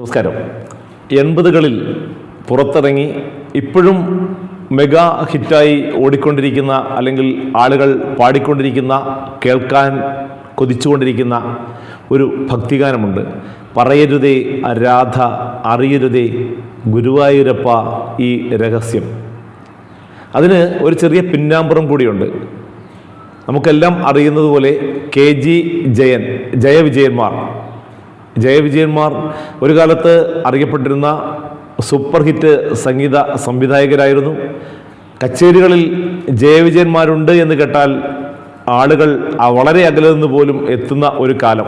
നമസ്കാരം. എൺപതുകളിൽ പുറത്തിറങ്ങി ഇപ്പോഴും മെഗാ ഹിറ്റായി ഓടിക്കൊണ്ടിരിക്കുന്ന അല്ലെങ്കിൽ ആളുകൾ പാടിക്കൊണ്ടിരിക്കുന്ന കേൾക്കാൻ കൊതിച്ചുകൊണ്ടിരിക്കുന്ന ഒരു ഭക്തിഗാനമുണ്ട്. പറയരുതേ രാധ അറിയരുതേ ഗുരുവായൂരപ്പ ഈ രഹസ്യം. അതിന് ഒരു ചെറിയ പിന്നാമ്പുറം കൂടിയുണ്ട്. നമുക്കെല്ലാം അറിയുന്നത് പോലെ കെ ജി ജയൻ ജയവിജയന്മാർ. ജയവിജയന്മാർ ഒരു കാലത്ത് അറിയപ്പെട്ടിരുന്ന സൂപ്പർ ഹിറ്റ് സംഗീത സംവിധായകരായിരുന്നു. കച്ചേരികളിൽ ജയവിജയന്മാരുണ്ട് എന്ന് കേട്ടാൽ ആളുകൾ വളരെ അകലെ നിന്ന് പോലും എത്തുന്ന ഒരു കാലം.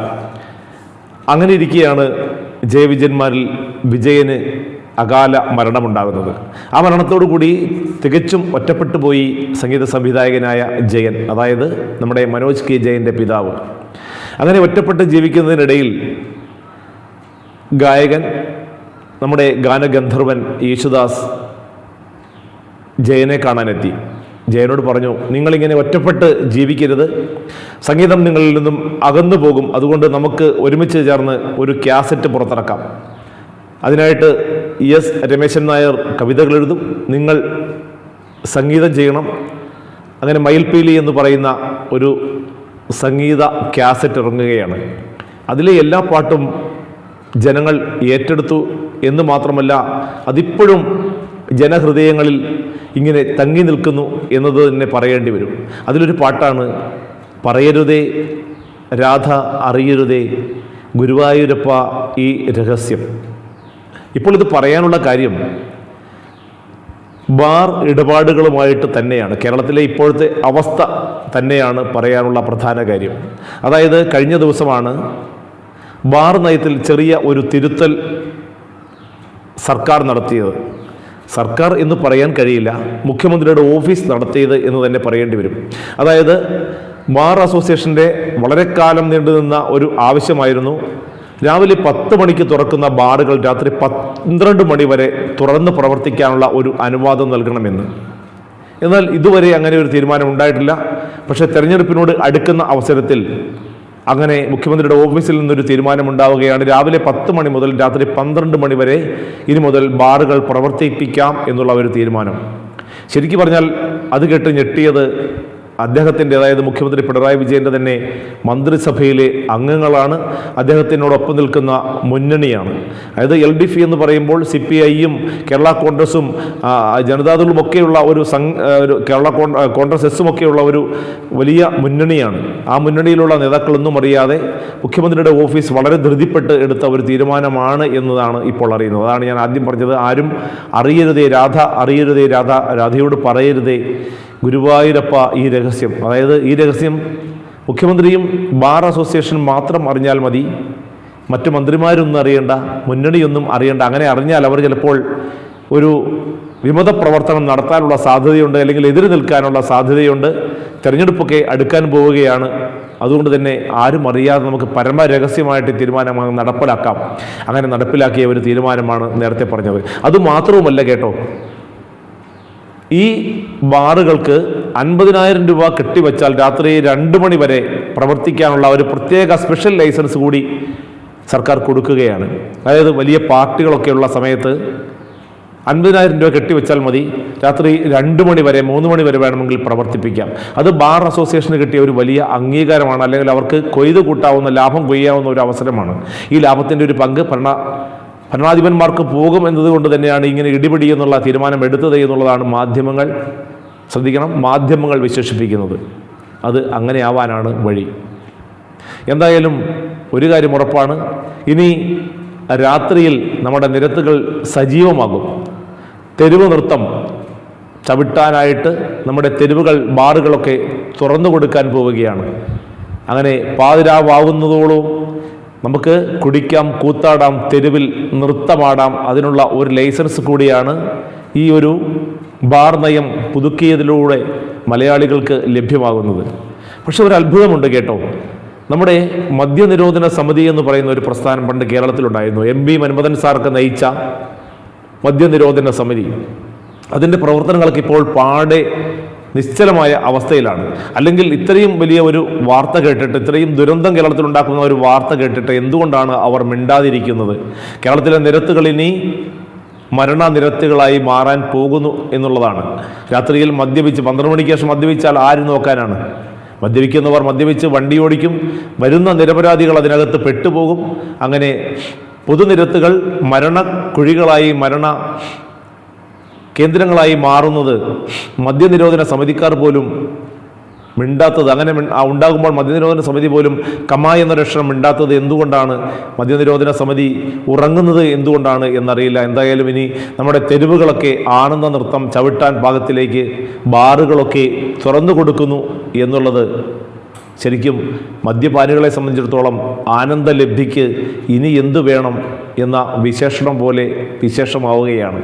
അങ്ങനെ ഇരിക്കെയാണ് ജയവിജയന്മാരിൽ വിജയന് അകാല മരണമുണ്ടാകുന്നത്. ആ മരണത്തോടു കൂടി തികച്ചും ഒറ്റപ്പെട്ടു പോയി സംഗീത സംവിധായകനായ ജയൻ അതായത് നമ്മുടെ മനോജ് കെ ജയന്റെ പിതാവ്. അങ്ങനെ ഒറ്റപ്പെട്ട് ജീവിക്കുന്നതിനിടയിൽ ഗായകൻ നമ്മുടെ ഗാനഗന്ധർവൻ യേശുദാസ് ജയനെ കാണാനെത്തി. ജയനോട് പറഞ്ഞു നിങ്ങളിങ്ങനെ ഒറ്റപ്പെട്ട് ജീവിക്കരുത്. സംഗീതം നിങ്ങളിൽ നിന്നും അകന്നു പോകും. അതുകൊണ്ട് നമുക്ക് ഒരുമിച്ച് ചേർന്ന് ഒരു ക്യാസറ്റ് പുറത്തിറക്കാം. അതിനായിട്ട് എസ് രമേശൻ നായർ കവിതകൾ എഴുതും. നിങ്ങൾ സംഗീതം ചെയ്യണം. അങ്ങനെ മയിൽപീലി എന്ന് പറയുന്ന ഒരു സംഗീത ക്യാസറ്റ് ഇറങ്ങുകയാണ്. അതിലെ എല്ലാ പാട്ടും ജനങ്ങൾ ഏറ്റെടുത്തു എന്ന് മാത്രമല്ല അതിപ്പോഴും ജനഹൃദയങ്ങളിൽ ഇങ്ങനെ തങ്ങി നിൽക്കുന്നു എന്നത് തന്നെ പറയേണ്ടി വരും. അതിലൊരു പാട്ടാണ് പറയരുതേ രാധ അറിയരുതേ ഗുരുവായൂരപ്പ ഈ രഹസ്യം. ഇപ്പോൾ ഇത് പറയാനുള്ള കാര്യം ബാർ ഇടപാടുകളുമായിട്ട് തന്നെയാണ്. കേരളത്തിലെ ഇപ്പോഴത്തെ അവസ്ഥ തന്നെയാണ് പറയാനുള്ള പ്രധാന കാര്യം. അതായത് കഴിഞ്ഞ ദിവസമാണ് ബാർ നയത്തിൽ ചെറിയ ഒരു തിരുത്തൽ സർക്കാർ നടത്തിയത്. സർക്കാർ എന്ന് പറയാൻ കഴിയില്ല. മുഖ്യമന്ത്രിയുടെ ഓഫീസ് നടത്തിയത് എന്ന് തന്നെ പറയേണ്ടി വരും. അതായത് ബാർ അസോസിയേഷന്റെ വളരെ കാലം നീണ്ടുനിന്ന ഒരു ആവശ്യമായിരുന്നു. രാവിലെ പത്ത് മണിക്ക് തുറക്കുന്ന ബാറുകൾ രാത്രി പന്ത്രണ്ട് മണി വരെ തുറന്ന് പ്രവർത്തിക്കാനുള്ള ഒരു അനുവാദം നൽകണമെന്ന്. എന്നാൽ ഇതുവരെ അങ്ങനെ ഒരു തീരുമാനം ഉണ്ടായിട്ടില്ല. പക്ഷേ തെരഞ്ഞെടുപ്പിനോട് അടുക്കുന്ന അവസരത്തിൽ അങ്ങനെ മുഖ്യമന്ത്രിയുടെ ഓഫീസിൽ നിന്നൊരു തീരുമാനമുണ്ടാവുകയാണ്. രാവിലെ പത്ത് മണി മുതൽ രാത്രി പന്ത്രണ്ട് മണി വരെ ഇനി മുതൽ ബാറുകൾ പ്രവർത്തിപ്പിക്കാം എന്നുള്ള ഒരു തീരുമാനം. ശരിക്കും പറഞ്ഞാൽ അത് കേട്ട് ഞെട്ടിയത് അദ്ദേഹത്തിന്റെ അതായത് മുഖ്യമന്ത്രി പിണറായി വിജയന്റെ തന്നെ മന്ത്രിസഭയിലെ അംഗങ്ങളാണ്. അദ്ദേഹത്തിനോടൊപ്പം നിൽക്കുന്ന മുന്നണിയാണ്. അതായത് എൽ ഡി എന്ന് പറയുമ്പോൾ സി പി ഐയും കേരള കോൺഗ്രസും ജനതാദളുമൊക്കെയുള്ള ഒരു സംഘ ഒരു കേരള കോൺ കോൺഗ്രസ് എസും ഒരു വലിയ മുന്നണിയാണ്. ആ മുന്നണിയിലുള്ള നേതാക്കളൊന്നും അറിയാതെ മുഖ്യമന്ത്രിയുടെ ഓഫീസ് വളരെ ധൃതിപ്പെട്ട് എടുത്ത ഒരു തീരുമാനമാണ് എന്നതാണ് ഇപ്പോൾ അറിയുന്നത്. അതാണ് ഞാൻ ആദ്യം പറഞ്ഞത്. ആരും അറിയരുതേ രാധ അറിയരുതേ രാധ രാധയോട് പറയരുതേ ഗുരുവായൂരപ്പ ഈ രഹസ്യം. അതായത് ഈ രഹസ്യം മുഖ്യമന്ത്രിയും ബാർ അസോസിയേഷൻ മാത്രം അറിഞ്ഞാൽ മതി. മറ്റു മന്ത്രിമാരൊന്നും അറിയേണ്ട മുന്നണിയൊന്നും അറിയേണ്ട. അങ്ങനെ അറിഞ്ഞാൽ അവർ ചിലപ്പോൾ ഒരു വിമത പ്രവർത്തനം നടത്താനുള്ള സാധ്യതയുണ്ട് അല്ലെങ്കിൽ എതിര് നിൽക്കാനുള്ള സാധ്യതയുണ്ട്. തെരഞ്ഞെടുപ്പൊക്കെ അടുക്കാൻ പോവുകയാണ്. അതുകൊണ്ട് തന്നെ ആരും അറിയാതെ നമുക്ക് പരമ രഹസ്യമായിട്ട് തീരുമാനം നടപ്പിലാക്കാം. അങ്ങനെ നടപ്പിലാക്കിയ ഒരു തീരുമാനമാണ് നേരത്തെ പറഞ്ഞത്. അത് അതുമാത്രവുമല്ല കേട്ടോ ഈ ബാറുകൾക്ക് അൻപതിനായിരം രൂപ കെട്ടിവെച്ചാൽ രാത്രി രണ്ട് മണി വരെ പ്രവർത്തിക്കാനുള്ള ഒരു പ്രത്യേക സ്പെഷ്യൽ ലൈസൻസ് കൂടി സർക്കാർ കൊടുക്കുകയാണ്. അതായത് വലിയ പാർട്ടികളൊക്കെയുള്ള സമയത്ത് അൻപതിനായിരം രൂപ കെട്ടിവെച്ചാൽ മതി. രാത്രി രണ്ട് മണി വരെ മൂന്ന് മണി വരെ വേണമെങ്കിൽ പ്രവർത്തിപ്പിക്കാം. അത് ബാർ അസോസിയേഷന് കിട്ടിയ ഒരു വലിയ അംഗീകാരമാണ്. അല്ലെങ്കിൽ അവർക്ക് കൊയ്ത് കൂട്ടാവുന്ന ലാഭം കൊയ്യാവുന്ന ഒരു അവസരമാണ്. ഈ ലാഭത്തിന്റെ ഒരു പങ്ക് ഭരണ ഭരണാധിപന്മാർക്ക് പോകും എന്നതുകൊണ്ട് തന്നെയാണ് ഇങ്ങനെ ഇടിപിടി എന്നുള്ള തീരുമാനം എടുത്തത് എന്നുള്ളതാണ് മാധ്യമങ്ങൾ ശ്രദ്ധിക്കണം മാധ്യമങ്ങൾ വിശേഷിപ്പിക്കുന്നത്. അത് അങ്ങനെ ആവാനാണ് വഴി. എന്തായാലും ഒരു കാര്യം ഉറപ്പാണ്. ഇനി രാത്രിയിൽ നമ്മുടെ നിരത്തുകൾ സജീവമാകും. തെരുവ് നൃത്തം ചവിട്ടാനായിട്ട് നമ്മുടെ തെരുവുകൾ ബാറുകളൊക്കെ തുറന്നു കൊടുക്കാൻ പോവുകയാണ്. അങ്ങനെ പാതിരാവാകുന്നതോളം നമുക്ക് കുടിക്കാം കൂത്താടാം തെരുവിൽ നൃത്തമാടാം. അതിനുള്ള ഒരു ലൈസൻസ് കൂടിയാണ് ഈ ഒരു ബാർ നയം പുതുക്കിയതിലൂടെ മലയാളികൾക്ക് ലഭ്യമാകുന്നത്. പക്ഷെ ഒരു അത്ഭുതമുണ്ട് കേട്ടോ. നമ്മുടെ മദ്യനിരോധന സമിതി എന്ന് പറയുന്ന ഒരു പ്രസ്ഥാനം പണ്ട് കേരളത്തിലുണ്ടായിരുന്നു. എം വി മന്മഥൻ സാർക്ക് നയിച്ച മദ്യനിരോധന സമിതി. അതിന്റെ പ്രവർത്തനങ്ങളൊക്കെ ഇപ്പോൾ പാടെ നിശ്ചലമായ അവസ്ഥയിലാണ്. അല്ലെങ്കിൽ ഇത്രയും വലിയ ഒരു വാർത്ത കേട്ടിട്ട് ഇത്രയും ദുരന്തം കേരളത്തിൽ ഉണ്ടാക്കുന്ന ഒരു വാർത്ത കേട്ടിട്ട് എന്തുകൊണ്ടാണ് അവർ മിണ്ടാതിരിക്കുന്നത്? കേരളത്തിലെ നിരത്തുകൾ ഇനി മരണനിരത്തുകളായി മാറാൻ പോകുന്നു എന്നുള്ളതാണ്. രാത്രിയിൽ മദ്യപിച്ച് പന്ത്രണ്ട് മണിക്ക് ശേഷം മദ്യപിച്ചാൽ ആര് നോക്കാനാണ്? മദ്യപിക്കുന്നവർ മദ്യപിച്ച് വണ്ടി ഓടിക്കും വരുന്ന നിരപരാധികൾ അതിനകത്ത് പെട്ടുപോകും. അങ്ങനെ പൊതുനിരത്തുകൾ മരണക്കുഴികളായി മരണ കേന്ദ്രങ്ങളായി മാറുന്നത് മദ്യനിരോധന സമിതിക്കാർ പോലും മിണ്ടാത്തത്. അങ്ങനെ ഉണ്ടാകുമ്പോൾ മദ്യനിരോധന സമിതി പോലും കമായ എന്ന രക്ഷണം മിണ്ടാത്തത് എന്തുകൊണ്ടാണ്? മദ്യനിരോധന സമിതി ഉറങ്ങുന്നത് എന്തുകൊണ്ടാണ് എന്നറിയില്ല. എന്തായാലും ഇനി നമ്മുടെ തെരുവുകളൊക്കെ ആനന്ദ നൃത്തം ചവിട്ടാൻ പാകത്തിലേക്ക് ബാറുകളൊക്കെ തുറന്നു കൊടുക്കുന്നു എന്നുള്ളത് ശരിക്കും മദ്യപാനികളെ സംബന്ധിച്ചിടത്തോളം ആനന്ദലബ്ധിക്ക് ഇനി എന്തു വേണം എന്ന വിശേഷണം പോലെ വിശേഷമാവുകയാണ്.